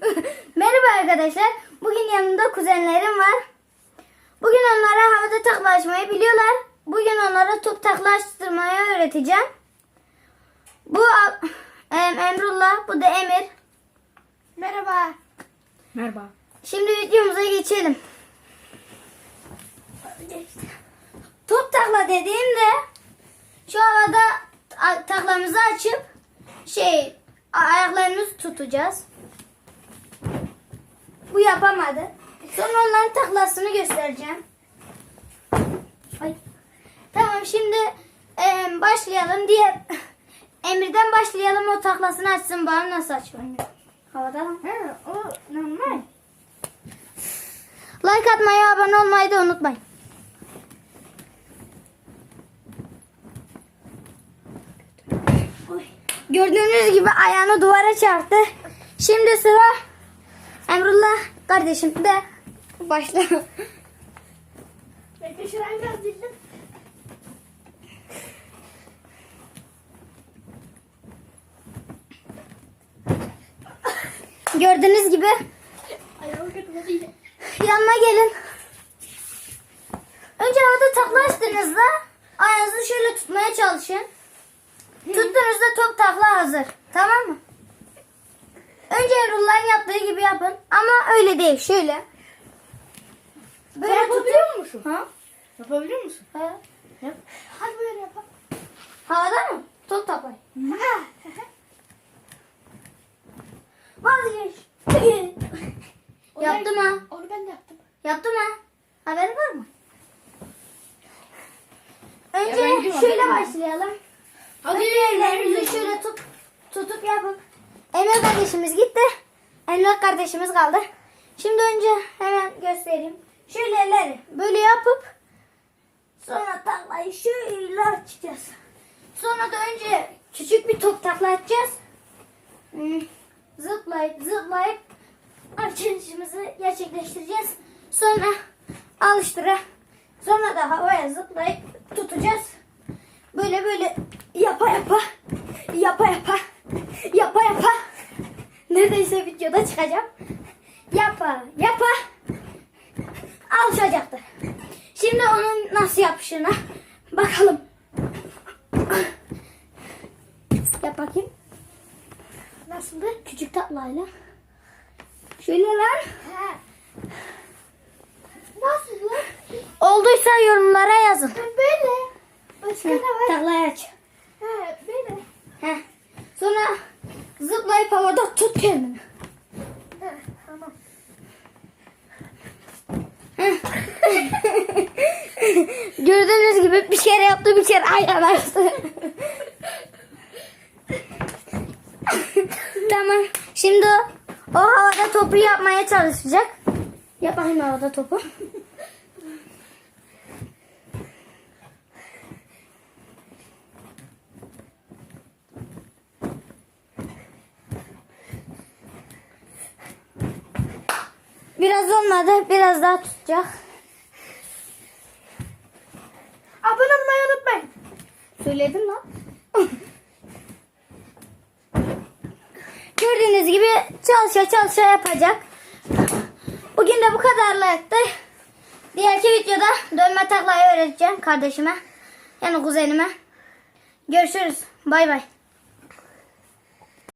Merhaba arkadaşlar. Bugün yanımda kuzenlerim var. Bugün onlara havada taklaşmayı biliyorlar. Bugün onlara top taklaştırmayı öğreteceğim. Bu em, Emrullah, bu da Emir. Merhaba. Merhaba. Şimdi videomuza geçelim. Top takla dediğimde şu havada taklamızı açıp şey ayaklarımızı tutacağız. Bu yapamadı. Sonra onların taklasını göstereceğim. Ay. Tamam şimdi em, başlayalım diye Emir'den başlayalım o taklasını açsın bana nasıl açıyor? Havada? He, o normal. Like atmayı, abone olmayı da unutmayın. Gördüğünüz gibi ayağını duvara çarptı. Şimdi sıra Emrullah kardeşim de başla. Bekle şurayı biraz. Gördüğünüz gibi yanıma gelin. Önce havada takla açtığınızda ayağınızı şöyle tutmaya çalışın. Tuttuğunuzda top takla hazır. Tamam mı? Önce Emrullah'ın yaptığı gibi yapın. Ama öyle değil. Şöyle. Böyle Sen yapabiliyor musun? Ha? Yapabiliyor musun? Ha? Yap. Hadi böyle yapalım. Havada mı? Top takla. Ha. Vazgeç. Yaptım ha. Onu ben de yaptım. Yaptım ha. Haberin var mı? Önce şöyle başlayalım. Hadi Önce ellerimizi şöyle tut, tutup yapın. Emel kardeşimiz gitti. Emel kardeşimiz kaldı. Şimdi önce hemen göstereyim. Şöyle elleri böyle yapıp sonra taklayı şöyle açacağız. Sonra da önce küçük bir top takla. Hmm, Zıplayıp zıplayıp açılışımızı gerçekleştireceğiz. Sonra alıştıra. Sonra da havaya zıplayıp tutacağız. Böyle böyle yapa yapa yapa yapa yapa yapa neredeyse videoda çıkacağım. Yapa yapa alışacaktır. Şimdi onun nasıl yapışına bakalım. Yap bakayım. Nasıldı? Küçük tatlayla. Şöyle lan. Nasıl lan? Olduysa yorumlara yazın. Böyle. Başka ne var? Taklayı aç. Ha, böyle. Heh. Sonra zıplayıp havada tut kendini. Tamam. Gördüğünüz gibi bir kere yaptı bir kere açtı. tamam. Şimdi o, o havada topu yapmaya çalışacak. Yap bakayım havada topu. Biraz olmadı. Biraz daha tutacak. Abone olmayı unutmayın. Söyledim lan. Gördüğünüz gibi çalışa çalışa yapacak. Bugün de bu kadarlıktı. Diğerki videoda dönme taklayı öğreteceğim kardeşime. Yani kuzenime. Görüşürüz. Bay bay.